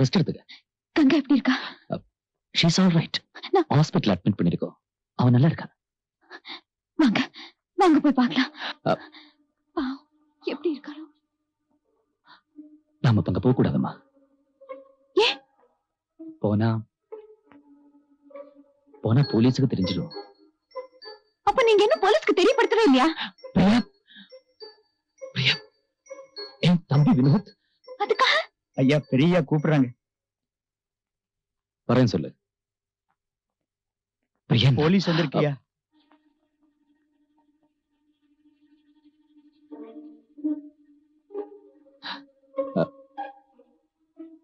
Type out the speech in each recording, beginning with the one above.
Rest எடுத்துக்க. கங்கா எப்படி இருக்கா? She's all right hospital admit பண்ணிருக்கோம். அவன் நல்லா இருக்கா? வாங்க வாங்க போய் பார்க்கலாம். எப்படி இருக்காரோ நாம இப்ப அங்க போக கூடாதுமா ஏன்? போனா போனா போலீஸுக்கு தெரிஞ்சிடும். அப்ப நீங்க என்ன போலீஸ்க்கு தெரியப்படுத்தவே இல்லையா? பிரியா பிரியா என் தம்பி வினோத்? அதுக்காக ஐயா பெரிய கூப்பிடுறாங்க. வரேன் சொல்லு. போலீஸ் வந்திருக்கியா?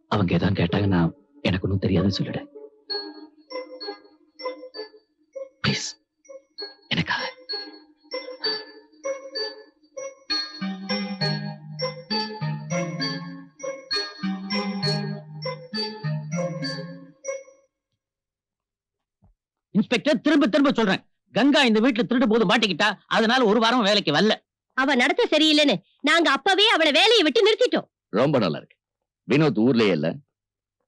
அவங்க ஏதாவது கேட்டாங்கன்னா எனக்கு ஒன்றும் தெரியாதுன்னு சொல்லிடு. இன்ஸ்பெக்டர் திரும்ப திரும்ப சொல்றேன். கங்கா இந்த வீட்டுல திருடு போது மாட்டிக்கிட்டா அதனால ஒரு வாரம் வேலைக்கு வரல. அவ நடத்த சரியில்லைன்னு நாங்க அப்பவே அவளை வேலையை விட்டு நிறுத்திட்டோம். ரொம்ப நல்லா இருக்கு வினோத் ஊர்லயே இல்ல.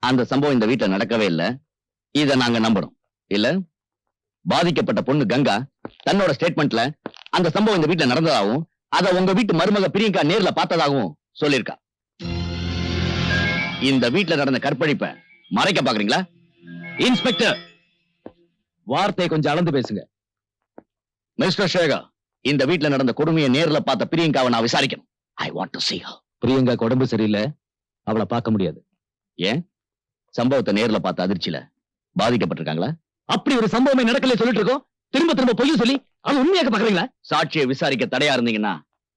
அந்த சம்பவம் இந்த வீட்ல நடக்கவே இல்ல. இத நாங்க நம்புறோம். இல்ல? பாதிக்கப்பட்ட பொண்ணு கங்கா தன்னோட ஸ்டேட்மெண்ட்ல அந்த சம்பவம் இந்த வீட்ல நடந்ததாகவும் அத உங்க வீட்டு மருமக பிரியங்கா நேர்ல பார்த்ததாகவும் சொல்லியிருக்கா. இந்த வீட்ல நடந்த கற்பழிப்ப மறைக்க பாக்குறீங்களா? இன்ஸ்பெக்டர்! வார்த்தையை கொஞ்சம் அளந்து பேசுங்க. மிஸ்டர் சேகர் இந்த வீட்ல நடந்த கொடுமையை நேர்ல பார்த்த பிரியங்காவை நான் விசாரிக்கணும். I want to her. Priyanka உடம்பு சரியில்லை. அவளை பார்க்க முடியாது. சம்பவத்தை நேர்ல பார்த்த அதிர்ச்சியில பாதிக்கப்பட்டிருக்காங்களா? அப்படி ஒரு சம்பவமே நடக்கல சொல்லிட்டு இருக்கோம். திரும்ப திரும்ப பொய்ய சொல்லி அவன் உண்மையாக்க பாக்குறீங்களா சாட்சியை விசாரிக்க தடையா இருந்தீங்கன்னா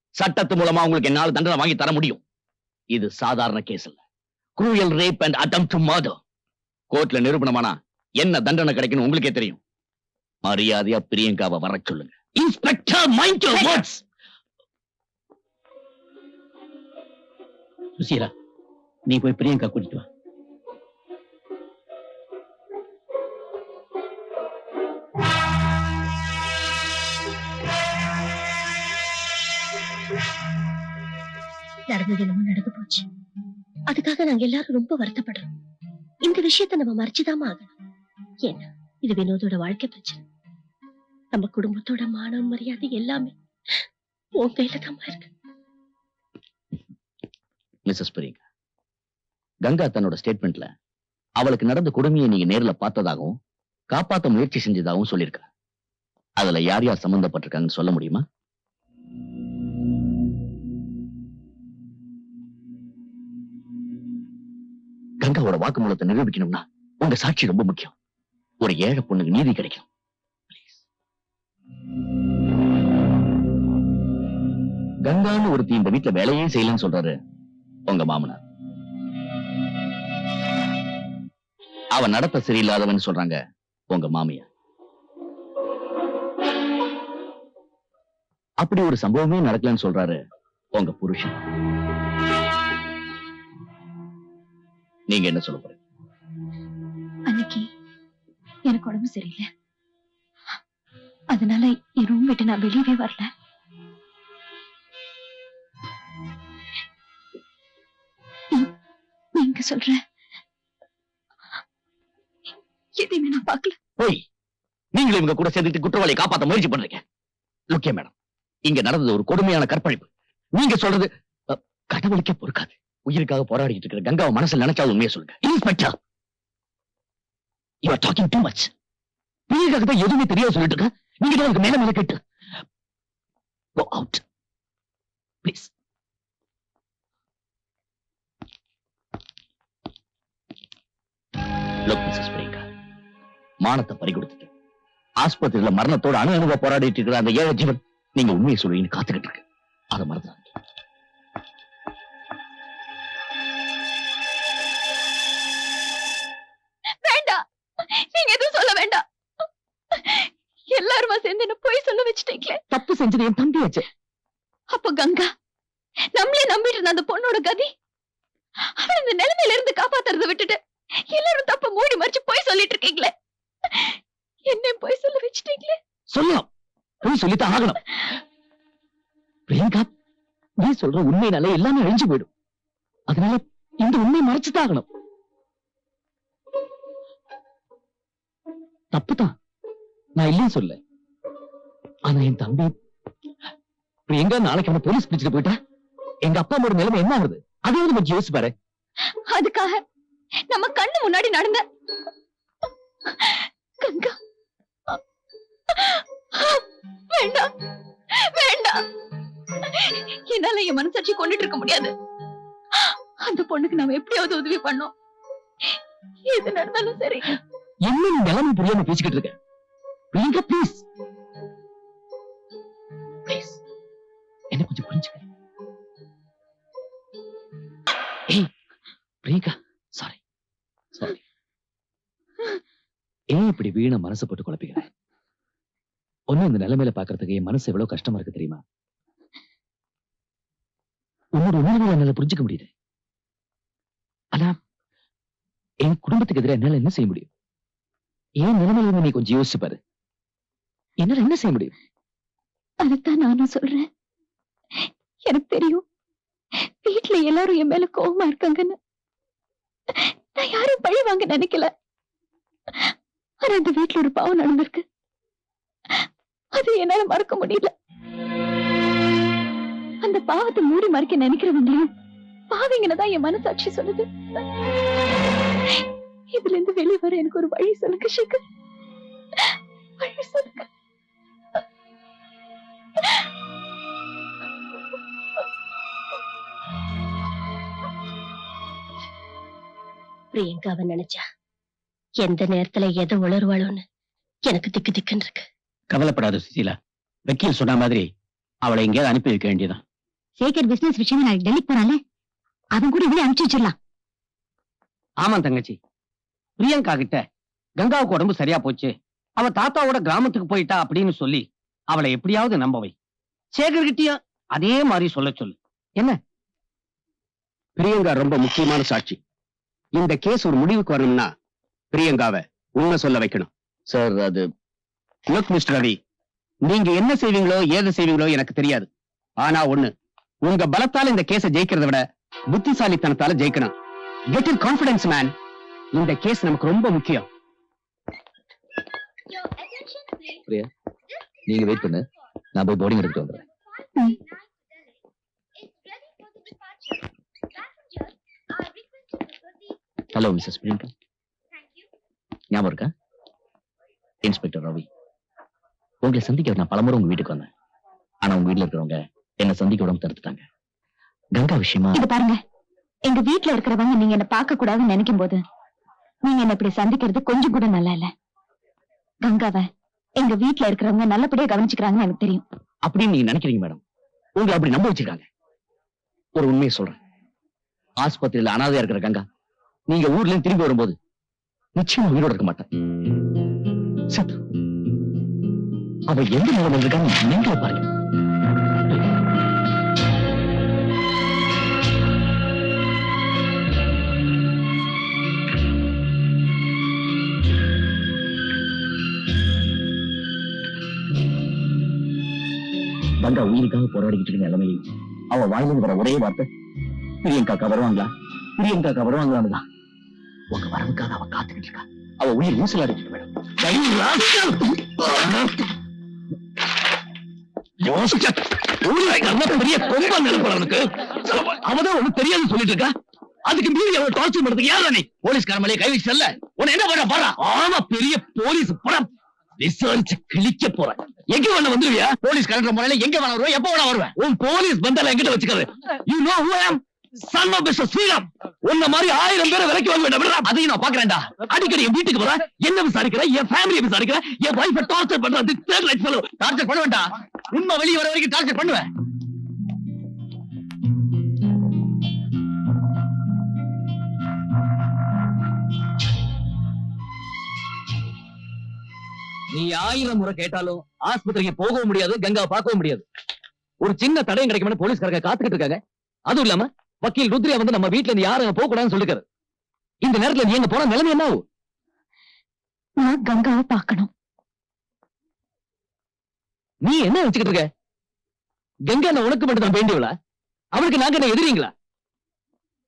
சட்டத்து மூலமா உங்களுக்கு என்னால தண்டனை வாங்கி தர முடியும். இது சாதாரண கேஸ் இல்ல cruel rape and attempt to murder கோர்ட்ல நிரூபணமானா என்ன தண்டனை கிடைக்கும்னு உங்களுக்கே தெரியும். மரியாதையா பிரியங்காவை வர சொல்லுங்க. Inspector mind your words Susheela நீ போய் பிரியங்கா கூட்டிட்டு வா. நடந்தது என்னமோ நடந்து போச்சு. அதுக்காக நாங்க எல்லாரும் ரொம்ப வருத்தப்படுறோம். இந்த விஷயத்த நம்ம மறைச்சுதான் ஆகணும். ஏன்னா இது வினோதோட வாழ்க்கை பிரச்சனை. நம்ம குடும்பத்தோட மானம் மரியாதை எல்லாமே உன் கையில தான் இருக்கு. மிஸ்ஸஸ் பிரியங்கா கங்கா தன்னோட ஸ்டேட்மெண்ட்ல அவளுக்கு நடந்த கொடுமையை நீங்க நேர்ல பார்த்ததாகவும் காப்பாத்த முயற்சி செஞ்சதாகவும் சொல்லியிருக்கா. அதுல யார் யார் சம்பந்தப்பட்டிருக்காங்கன்னு சொல்ல முடியுமா? கங்காவோட வாக்குமூலத்தை நிரூபிக்கணும்னா உங்க சாட்சி ரொம்ப முக்கியம். ஒரு ஏழை பொண்ணுக்கு நீதி கிடைக்கும். கங்கான்னு ஒருத்தி இந்த வீட்டுல வேலையே செய்யலன்னு சொல்றாரு உங்க மாமனார். அவன் நடத்த சரியில்லாதவன் சொல்றாங்க உங்க மாமியார். அப்படி ஒரு சம்பவமே நடக்கலன்னு சொல்றாரு உங்க புருஷன். நீங்க என்ன சொல்ல போறீங்க? அன்னைக்கு எனக்கு உடம்பு சரியில்லை. அதனால என் ரூம் விட்டு நான் வெளியவே வரல. நீங்க சொல்ற? எதையுமே நான் பார்க்கல. போய். நீங்களும் இவங்க கூட சேர்ந்துட்டு குற்றவாளியை காப்பாத்த முயற்சி பண்றீங்க. லுக்கே மேடம் இங்க நடந்தது ஒரு கொடுமையான கற்பழிப்பு. நீங்க சொல்றது கடவுளுக்கே பொறுக்காது. உயிருக்காக போராடிட்டு இருக்கிற கங்காவை மனசுல நினைச்சா உண்மையை சொல்லுங்க. Inspector you are talking too much உயிருக்காக தான் எதுவுமே தெரியாது சொல்லிட்டு இருக்க. நீங்க தான் மேல மேல கேட்டு. Go out please look Mrs Priyanka மானத்தை பறி கொடுத்துட்டு ஆஸ்பத்திரியில மரணத்தோட அணு அணுவ போராடிட்டு இருக்கிற அந்த ஏழை ஜீவன் நீங்க உண்மையை சொல்லுவீங்கன்னு காத்துக்கிட்டு இருக்கு. அதை மறந்துடாங்க செஞ்சது என் தம்பியாச்சு. அப்ப கங்கா நம்மளே நம்பிட்டு இருந்த அந்த பொண்ணோட கதி அவன் இந்த நிலைமையில இருந்து காப்பாத்துறத விட்டுட்டு எல்லாரும் தப்ப மூடி மறிச்சு போய் சொல்லிட்டு இருக்கீங்களே. என்ன போய் சொல்ல வச்சுட்டீங்களே? சொல்லலாம். போய் சொல்லித்தான் ஆகணும். பிரியங்கா நீ சொல்ற உண்மையினால எல்லாமே அழிஞ்சு போயிடும். அதனால இந்த உண்மையை மறைச்சுதான் ஆகணும். தப்புதான். நான் இல்லைன்னு சொல்ல ஆனா என் தம்பி எங்க நாளைக்கு அவனை போலீஸ் பிடிச்சிட்டு போயிட்டா? எங்க அப்பா அம்மாவோட நிலைமை என்ன ஆகுது? அதையாவது கொஞ்சம் யோசிச்சு பாரு. அதுக்காக நம்ம கண்ணு முன்னாடி நடந்த கங்கா. வேண்டாம் வேண்டாம். என்னால என் மனசாட்சி கொண்டுட்டு இருக்க முடியாது. அந்த பொண்ணுக்கு நாம எப்படியாவது உதவி பண்ணோம். எது நடந்தாலும் சரி. என்ன நிலைமை புரியாம பேசிக்கிட்டு இருக்க. பிரியங்கா ப்ளீஸ் கொஞ்சம் புரிஞ்சுக்க பிரியங்கா சாரி சாரி ஏன் இப்படி வீண மனசை போட்டு குழப்பிக்கிற? ஒன்னும் இந்த நிலைமையில பாக்குறதுக்கு என் மனசு எவ்வளவு கஷ்டமா இருக்கு தெரியுமா? உன்னோட உணர்வுகளை என்னால புரிஞ்சுக்க முடியுது. ஆனா என் குடும்பத்துக்கு எதிராக என்னால என்ன செய்ய முடியும்? ஏன் நிலைமையில நீ கொஞ்சம் யோசிச்சு பாரு. என்னால என்ன செய்ய முடியும்? அதைத்தான் நானும் சொல்றேன். எனக்கு தெரியும். வீட்டுல எல்லாரும் என் மேல கோபமா இருக்காங்கன்னு. நான் யாரும் பழி வாங்க நினைக்கல. ஆனா இந்த வீட்டுல ஒரு பாவம் நடந்திருக்கு. அது என்னால மறக்க முடியல. அந்த பாவத்தை மூடி மறைக்க நினைக்கிறவங்களையும் பாவிங்கன்னு என் மனசாட்சி சொல்லுது. இதுல இருந்து வெளியே வர எனக்கு ஒரு வழி சொல்லுங்க சேகர் வழி சொல்லுங்க. பிரியங்காவை நினைச்சா? எந்த நேரத்துல எதை உளருவாளோன்னு எனக்கு திக்கு திக்குன்னு இருக்கு. கவலைப்படாத சுசீலா. வக்கீல் சொன்ன மாதிரி அவளை எங்கேயாவது அனுப்பி வைக்க வேண்டியதான் சேகர் பிசினஸ் விஷயமா நான் டெல்லிக்கு போறான்ல? அவன் கூட இப்படி அனுப்பிச்சு வச்சிடலாம். ஆமா தங்கச்சி. பிரியங்கா கிட்ட கங்காவுக்கு உடம்பு சரியா போச்சு. அவ தாத்தாவோட கிராமத்துக்கு போயிட்டா அப்படின்னு சொல்லி அவளை எப்படியாவது நம்ப வை. சேகர்கிட்டயும் அதே மாதிரி சொல்ல சொல்லு. பிரியங்கா ரொம்ப முக்கியமான சாட்சி. இந்த கேஸ் ஒரு முடிவுக்கு வரணும்னா பிரியங்காவை உண்மை சொல்ல வைக்கணும். சார் அது லுக் மிஸ்டர் ரவி நீங்க என்ன செய்வீங்களோ ஏது செய்வீங்களோ எனக்கு தெரியாது. ஆனா ஒண்ணு உங்க பலத்தால இந்த கேஸை ஜெயிக்கிறத விட புத்திசாலித்தனத்தால ஜெயிக்கணும். கெட் இன் கான்பிடன்ஸ் மேன் இந்த கேஸ் நமக்கு ரொம்ப முக்கியம். நீங்க வெயிட் பண்ணு. நான் போய் போர்டிங் எடுத்துட்டு வந்துடுறேன். ஹலோ மிஸ்ஸஸ் பிரியங்கா ஞாபகம் இருக்கா? இன்ஸ்பெக்டர் ரவி உங்களை சந்திக்க நான் பலமுறை உங்க வீட்டுக்கு வந்தேன். ஆனா உங்க வீட்டுல இருக்கிறவங்க என்ன சந்திக்க விடாம தடுத்துட்டாங்க. கங்கா விஷயமா? இது பாருங்க. எங்க வீட்ல இருக்கிறவங்க நீங்க என்ன பார்க்க கூடாதுன்னு நினைக்கும் போது நீங்க என்ன இப்படி சந்திக்கிறது கொஞ்சம் கூட நல்லா இல்ல. கங்காவ எங்க வீட்ல இருக்கிறவங்க நல்லபடியா கவனிச்சுக்கிறாங்கன்னு எனக்கு தெரியும். அப்படின்னு நீங்க நினைக்கிறீங்க மேடம். உங்களை அப்படி நம்ப வச்சிருக்காங்க. ஒரு உண்மையை சொல்றேன். ஆஸ்பத்திரியில அனாதையா இருக்கிற கங்கா நீங்க ஊர்ல இருந்து திரும்பி வரும்போது நிச்சயமா உயிரோட இருக்க மாட்டேன். சத்து அவ எந்த நிலம் இருக்கான்னு நீங்களே பாருங்க. வந்தா உயிருக்காக போராடிக்கிட்டு இருக்க நிலைமையிலையும் அவ வாயிலிருந்து வர ஒரே வார்த்தை பிரியங்காக்கா வருவாங்களா? பிரியங்காக்கா வருவாங்களான்னுதான் உங்க வரவுக்காக அவ காத்துக்கிட்டு இருக்கா. அவ உயிர் ஊசலாடிட்டு இருக்கு மேடம். பெரிய கொம்பா நினைப்பா அவனுக்கு அவதான் ஒண்ணு தெரியாது சொல்லிட்டு இருக்கா? அதுக்கு மீறி அவன் டார்ச்சர் பண்றதுக்கு யாரா நீ போலீஸ்கார மேலே கை செல்ல. உன என்ன பண்ண போறா ஆமா பெரிய போலீஸ் படம். விசாரிச்சு கிழிக்க போறேன் எங்க வேணா வந்துருவியா? போலீஸ் கலெக்டர் முறையில எங்க வேணா வருவேன் எப்ப வேணா வருவேன் உன் போலீஸ் பந்தால எங்கிட்ட வச்சுக்காது. You know who I son of Mr Sriram உன்ன மாதிரி ஆயிரம் பேரை விலைக்கு வாங்க வேண்டாம். அதையும் நான் பாக்குறேன்டா அடிக்கடி என் வீட்டுக்கு வர என்ன விசாரிக்கிற? என் ஃபேமிலியை விசாரிக்கிற? என் வைஃபை டார்ச்சர் பண்ற அது தேர்ட் லைட் ஃபெலோ டார்ச்சர் பண்ண வேண்டாம். உண்மை வெளியே வர வரைக்கும் டார்ச்சர் பண்ணுவேன். நீ ஆயிரம் முறை கேட்டாலும் ஆஸ்பத்திரிக்கு போகவும் முடியாது கங்கா பார்க்கவும் முடியாது. ஒரு சின்ன தடையும் கிடைக்கும்னு போலீஸ்காரங்க காத்துக்கிட்டு இருக்காங்க. அதுவும் இல்லாம வக்கீல் ருத்ரியா வந்து நம்ம வீட்டுல இருந்து யாரும் போக கூடாதுன்னு சொல்லிருக்காரு. இந்த நேரத்துல நீ எங்க போன நிலைமை என்ன நான் கங்காவை பார்க்கணும். நீ என்ன வச்சுக்கிட்டு இருக்க? கங்கா நான் உனக்கு மட்டும் தான் வேண்டியவளா அவளுக்கு நாங்க என்ன எதிரிங்களா?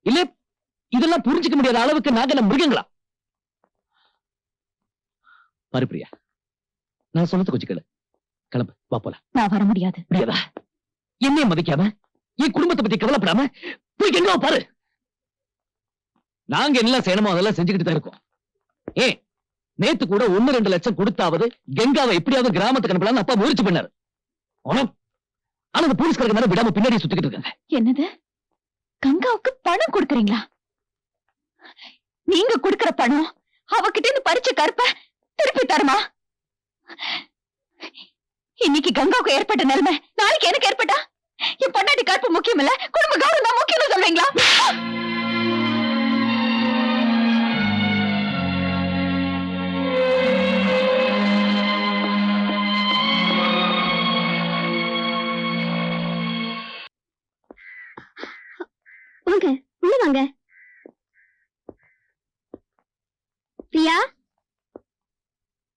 இல்ல இதெல்லாம் புரிஞ்சுக்க முடியாத அளவுக்கு நாங்க என்ன மிருகங்களா? பாரு பிரியா நான் சொன்னது கொஞ்சம் கேளு. கிளம்பு வா போலாம். நான் வர முடியாது. முடியாதா? என்னையும் மதிக்காம என் குடும்பத்தை பத்தி கவலைப்படாம போய் எங்க பாரு. நாங்க என்ன செய்யணுமோ அதெல்லாம் செஞ்சுக்கிட்டு தான் இருக்கோம். ஏ நேத்து கூட ஒன்னு ரெண்டு லட்சம் கொடுத்தாவது கங்காவை எப்படியாவது கிராமத்துக்கு அனுப்பலாம்னு அப்பா முயற்சி பண்ணாரு. ஆனா அந்த போலீஸ்காரங்க மேல விடாம பின்னாடி சுத்திக்கிட்டு இருக்காங்க. என்னது? கங்காவுக்கு பணம் கொடுக்குறீங்களா? நீங்க கொடுக்கற பணம் அவகிட்ட இருந்து பறிச்ச கருப்ப திருப்பி தருமா? இன்னைக்கு கங்காவுக்கு ஏற்பட்ட நிலைமை நாளைக்கு எனக்கு ஏற்பட்டா? என் பொண்டாட்டி கற்பு முக்கியம் இல்ல குடும்ப கௌரவம் தான் முக்கியம் சொல்றீங்களா? வாங்க உள்ள வாங்க. பிரியா?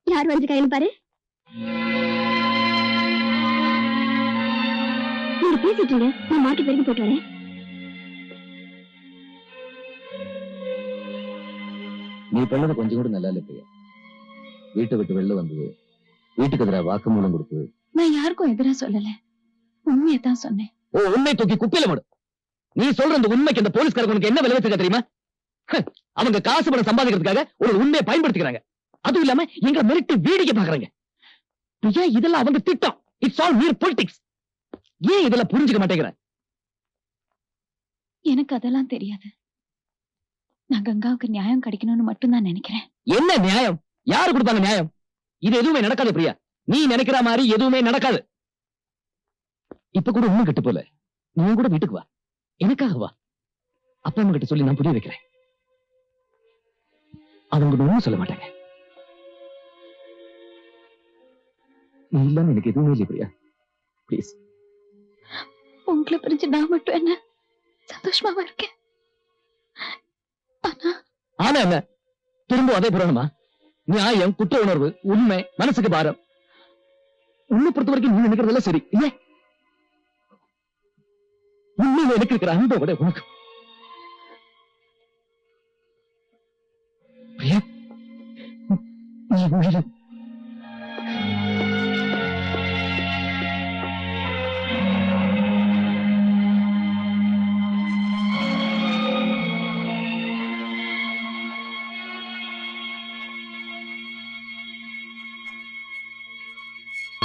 யார் வந்திருக்காங்கன்னு பாரு பேசிட்டு இருங்க நான் மார்க்கெட் வரைக்கும் போயிட்டு வரேன். நீ பண்ணது கொஞ்சம் கூட நல்லா இல்ல பிரியா. வீட்டை விட்டு வெளில வந்தது. வீட்டுக்கு எதிராக வாக்குமூலம் கொடுத்தது நான் யாருக்கும் எதிரா சொல்லல. உண்மையை தான் சொன்னேன். ஓ உண்மை தூக்கி குப்பையில போடு. நீ சொல்ற அந்த உண்மைக்கு அந்த போலீஸ்காரங்க உனக்கு என்ன விலை வச்சிருக்க தெரியுமா? அவங்க காசு பணம் சம்பாதிக்கிறதுக்காக ஒரு உண்மையை பயன்படுத்திக்கிறாங்க. அதுவும் இல்லாம எங்க மிரட்டி வேடிக்கை பாக்குறாங்க பிரியா இதெல்லாம் அவங்க திட்டம். இட்ஸ் ஆல் மீர் பொலிட்டிக்ஸ் ஏன் இதெல்லாம் புரிஞ்சுக்க மாட்டேங்கிற? எனக்கு அதெல்லாம் தெரியாது. நான் கங்காவுக்கு நியாயம் கிடைக்கணும்னு மட்டும்தான் நினைக்கிறேன். என்ன நியாயம்? யாரு கொடுத்தாங்க நியாயம்? இது எதுவுமே நடக்காது பிரியா. நீ நினைக்கிற மாதிரி எதுவுமே நடக்காது. இப்ப கூட ஒண்ணும் கெட்டு போல. நீ கூட வீட்டுக்கு வா. எனக்காக வா. அப்பா அம்மா கிட்ட சொல்லி நான் புரிய வைக்கிறேன். அவங்க ஒண்ணும் சொல்ல மாட்டாங்க. நீ இல்லாம எனக்கு எதுவுமே இல்லை பிரியா. ப்ளீஸ் உங்களை பிரிஞ்சு நான் மட்டும் என்ன சந்தோஷமாவா இருக்கேன்? ஆனா என்ன? திரும்ப அதே புறணுமா நியாயம் குற்ற உணர்வு உண்மை மனசுக்கு பாரம். உன்னை பொறுத்த வரைக்கும் நீ நினைக்கிறதெல்லாம் சரி. இல்ல உண்மையில எனக்கு இருக்கிற அன்பை விட உனக்கு. நீ உயிரும்